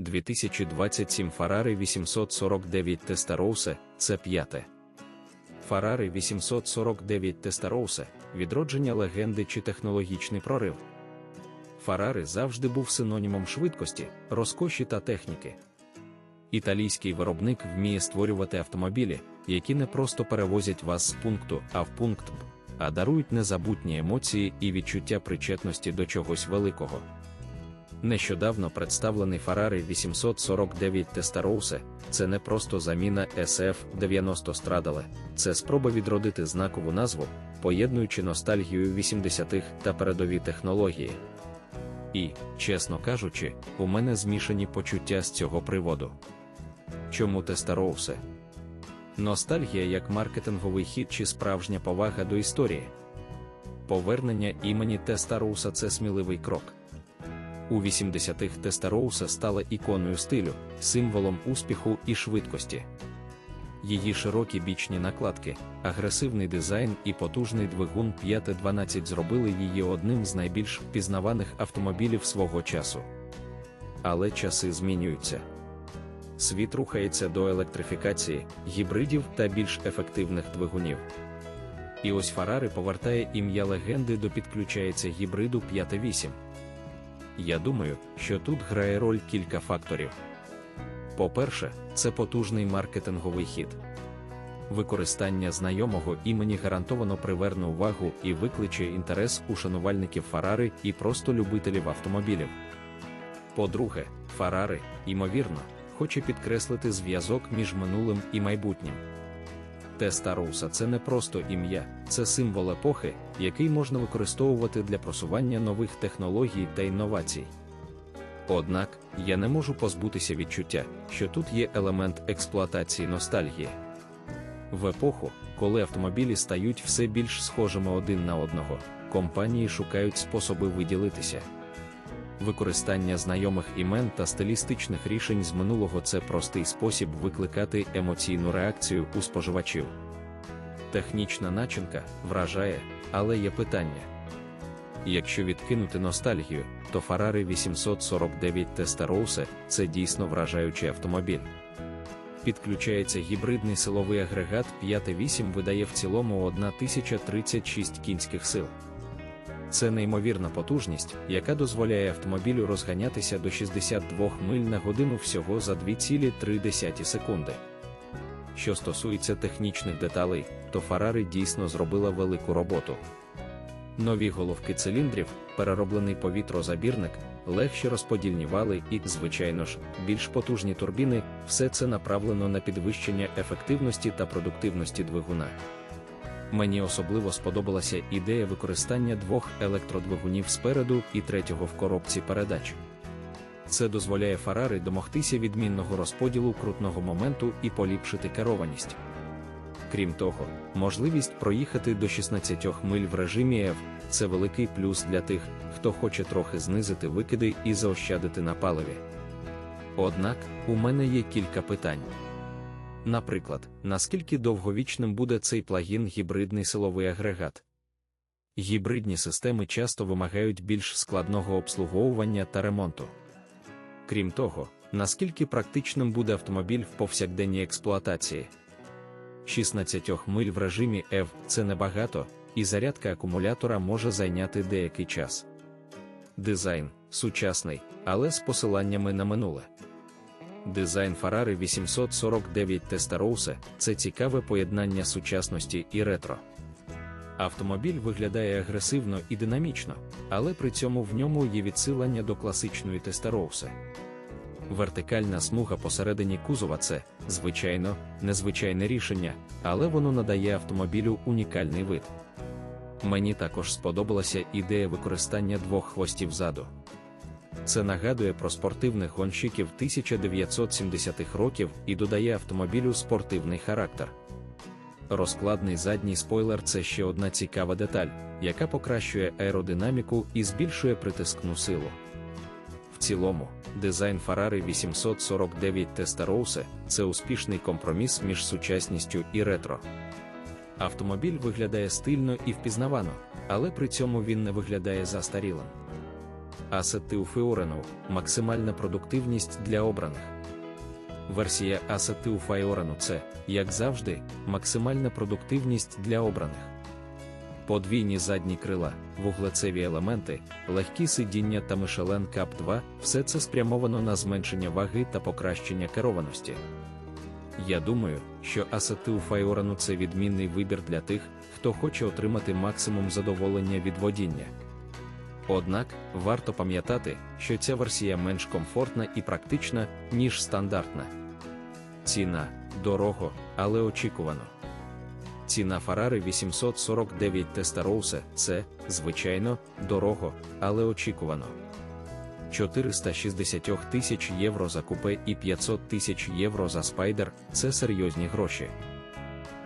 2027 Ferrari 849 Testarossa – це п'яте. Ferrari 849 Testarossa – відродження легенди чи технологічний прорив. Ferrari завжди був синонімом швидкості, розкоші та техніки. Італійський виробник вміє створювати автомобілі, які не просто перевозять вас з пункту А в пункт Б, а дарують незабутні емоції і відчуття причетності до чогось великого. Нещодавно представлений Ferrari 849 Testarossa – це не просто заміна SF90 Stradale, це спроба відродити знакову назву, поєднуючи ностальгію 80-х та передові технології. І, чесно кажучи, у мене змішані почуття з цього приводу. Чому Testarossa? Ностальгія як маркетинговий хід чи справжня повага до історії. Повернення імені Тестароуса це сміливий крок. У 80-х Тестароуса стала іконою стилю, символом успіху і швидкості. Її широкі бічні накладки, агресивний дизайн і потужний двигун 512 зробили її одним з найбільш впізнаваних автомобілів свого часу. Але часи змінюються. Світ рухається до електрифікації, гібридів та більш ефективних двигунів. І ось Фарари повертає ім'я легенди до підключається гібриду 5.8. Я думаю, що тут грає роль кілька факторів. По-перше, це потужний маркетинговий хід. Використання знайомого імені гарантовано приверне увагу і викличе інтерес у шанувальників Фарари і просто любителів автомобілів. По-друге, Фарари, ймовірно, хоче підкреслити зв'язок між минулим і майбутнім. Тестаруса це не просто ім'я, це символ епохи, який можна використовувати для просування нових технологій та інновацій. Однак, я не можу позбутися відчуття, що тут є елемент експлуатації ностальгії. В епоху, коли автомобілі стають все більш схожими один на одного, компанії шукають способи виділитися. Використання знайомих імен та стилістичних рішень з минулого це простий спосіб викликати емоційну реакцію у споживачів. Технічна начинка вражає, але є питання. Якщо відкинути ностальгію, то Ferrari 849 Testarossa – це дійсно вражаючий автомобіль. Підключається гібридний силовий агрегат 5.8 видає в цілому 1036 кінських сил. Це неймовірна потужність, яка дозволяє автомобілю розганятися до 62 миль на годину всього за 2,3 секунди. Що стосується технічних деталей, то Ferrari дійсно зробила велику роботу. Нові головки циліндрів, перероблений повітрозабірник, легші розподільні вали і, звичайно ж, більш потужні турбіни все це направлено на підвищення ефективності та продуктивності двигуна. Мені особливо сподобалася ідея використання двох електродвигунів спереду і третього в коробці передач. Це дозволяє Фарари домогтися відмінного розподілу крутного моменту і поліпшити керованість. Крім того, можливість проїхати до 16 миль в режимі F – це великий плюс для тих, хто хоче трохи знизити викиди і заощадити на паливі. Однак, у мене є кілька питань. Наприклад, наскільки довговічним буде цей плагін гібридний силовий агрегат? Гібридні системи часто вимагають більш складного обслуговування та ремонту. Крім того, наскільки практичним буде автомобіль в повсякденній експлуатації. 16 миль в режимі F це небагато, і зарядка акумулятора може зайняти деякий час. Дизайн сучасний, але з посиланнями на минуле. Дизайн Ferrari 849 Testarossa – це цікаве поєднання сучасності і ретро. Автомобіль виглядає агресивно і динамічно, але при цьому в ньому є відсилання до класичної Testarossa. Вертикальна смуга посередині кузова це, звичайно, незвичайне рішення, але воно надає автомобілю унікальний вид. Мені також сподобалася ідея використання двох хвостів ззаду. Це нагадує про спортивних гонщиків 1970-х років і додає автомобілю спортивний характер. Розкладний задній спойлер це ще одна цікава деталь, яка покращує аеродинаміку і збільшує притискну силу. В цілому, дизайн Ferrari 849 Testarossa – це успішний компроміс між сучасністю і ретро. Автомобіль виглядає стильно і впізнавано, але при цьому він не виглядає застарілим. Асетилфеорену максимальна продуктивність для обраних. Версія Асетилфеорену це, як завжди, максимальна продуктивність для обраних. Подвійні задні крила, вуглецеві елементи, легкі сидіння та Michelin Cup 2 все це спрямовано на зменшення ваги та покращення керованості. Я думаю, що Асетилфеорену це відмінний вибір для тих, хто хоче отримати максимум задоволення від водіння. Однак варто пам'ятати, що ця версія менш комфортна і практична, ніж стандартна. Ціна дорого, але очікувано. Ціна Ferrari 849 Testarossa – це, звичайно, дорого, але очікувано. 460 тисяч євро за купе і 500 тисяч євро за спайдер це серйозні гроші.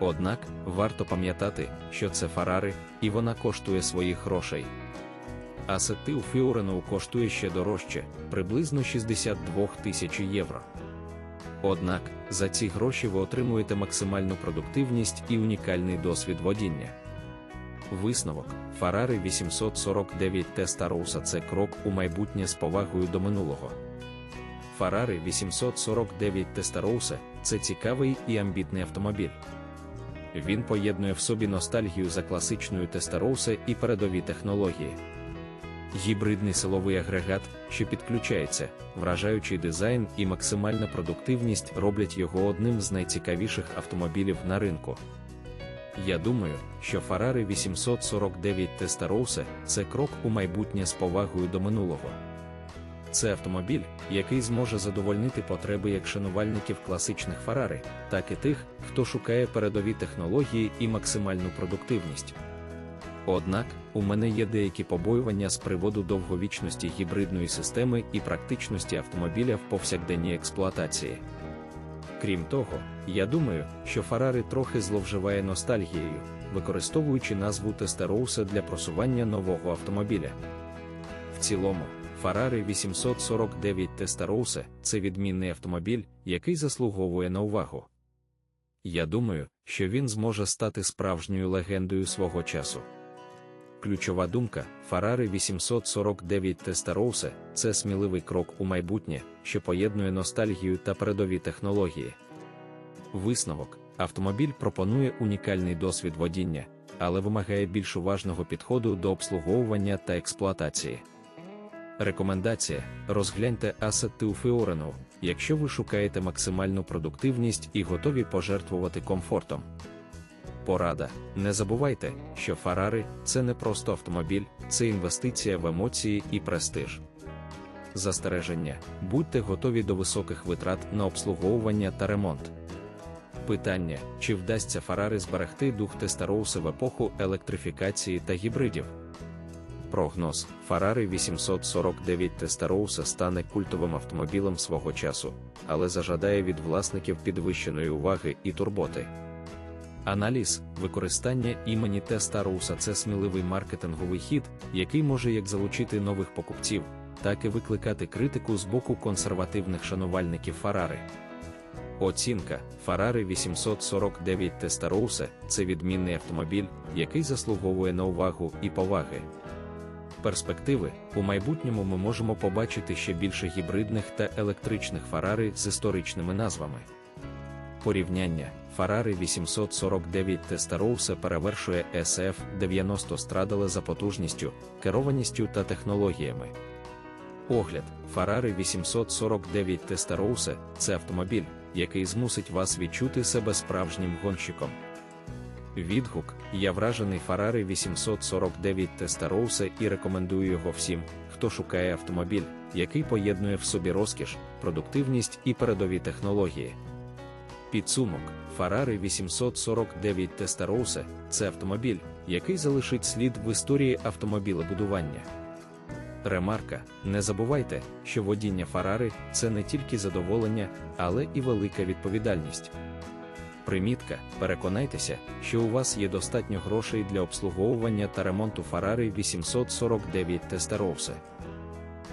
Однак варто пам'ятати, що це Ferrari, і вона коштує своїх грошей. Асети у Фіорену коштує ще дорожче, приблизно 62 тисяч євро. Однак за ці гроші ви отримуєте максимальну продуктивність і унікальний досвід водіння. Висновок Ferrari 849 Testarossa – це крок у майбутнє з повагою до минулого. Ferrari 849 Testarossa – це цікавий і амбітний автомобіль. Він поєднує в собі ностальгію за класичною Testarossa і передові технології. Гібридний силовий агрегат, що підключається, вражаючий дизайн і максимальна продуктивність роблять його одним з найцікавіших автомобілів на ринку. Я думаю, що Ferrari 849 Testarossa – це крок у майбутнє з повагою до минулого. Це автомобіль, який зможе задовольнити потреби як шанувальників класичних Ferrari, так і тих, хто шукає передові технології і максимальну продуктивність. Однак, у мене є деякі побоювання з приводу довговічності гібридної системи і практичності автомобіля в повсякденній експлуатації. Крім того, я думаю, що Ferrari трохи зловживає ностальгією, використовуючи назву Testarossa для просування нового автомобіля. В цілому, Ferrari 849 Testarossa – це відмінний автомобіль, який заслуговує на увагу. Я думаю, що він зможе стати справжньою легендою свого часу. Ключова думка Ferrari 849 Testarossa – це сміливий крок у майбутнє, що поєднує ностальгію та передові технології. Висновок автомобіль пропонує унікальний досвід водіння, але вимагає більш уважного підходу до обслуговування та експлуатації. Рекомендація: розгляньте асети у Фіорену, якщо ви шукаєте максимальну продуктивність і готові пожертвувати комфортом. Порада. Не забувайте, що Ferrari – це не просто автомобіль, це інвестиція в емоції і престиж. Застереження. Будьте готові до високих витрат на обслуговування та ремонт. Питання: чи вдасться Ferrari зберегти дух Тестароуса в епоху електрифікації та гібридів? Прогноз: Ferrari 849 Testarossa стане культовим автомобілем свого часу, але зажадає від власників підвищеної уваги і турботи. Аналіз, використання імені Тестаруса це сміливий маркетинговий хід, який може як залучити нових покупців, так і викликати критику з боку консервативних шанувальників Фарари. Оцінка Ferrari 849 Testarossa – це відмінний автомобіль, який заслуговує на увагу і поваги. Перспективи у майбутньому ми можемо побачити ще більше гібридних та електричних Ferrari з історичними назвами. Порівняння Ferrari 849 Testarossa перевершує SF 90 Stradale за потужністю, керованістю та технологіями. Огляд Ferrari 849 Testarossa – це автомобіль, який змусить вас відчути себе справжнім гонщиком. Відгук Я вражений Ferrari 849 Testarossa і рекомендую його всім, хто шукає автомобіль, який поєднує в собі розкіш, продуктивність і передові технології. Підсумок Ferrari 849 Testarossa – це автомобіль, який залишить слід в історії автомобілебудування. Ремарка: не забувайте, що водіння Ferrari – це не тільки задоволення, але і велика відповідальність. Примітка: переконайтеся, що у вас є достатньо грошей для обслуговування та ремонту Ferrari 849 Testarossa.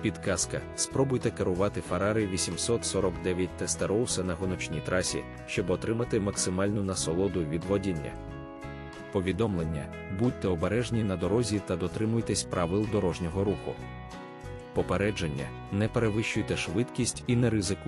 Підказка: спробуйте керувати Ferrari 849 Testarossa на гоночній трасі, щоб отримати максимальну насолоду від водіння. Повідомлення: будьте обережні на дорозі та дотримуйтесь правил дорожнього руху. Попередження: не перевищуйте швидкість і не ризикуйте.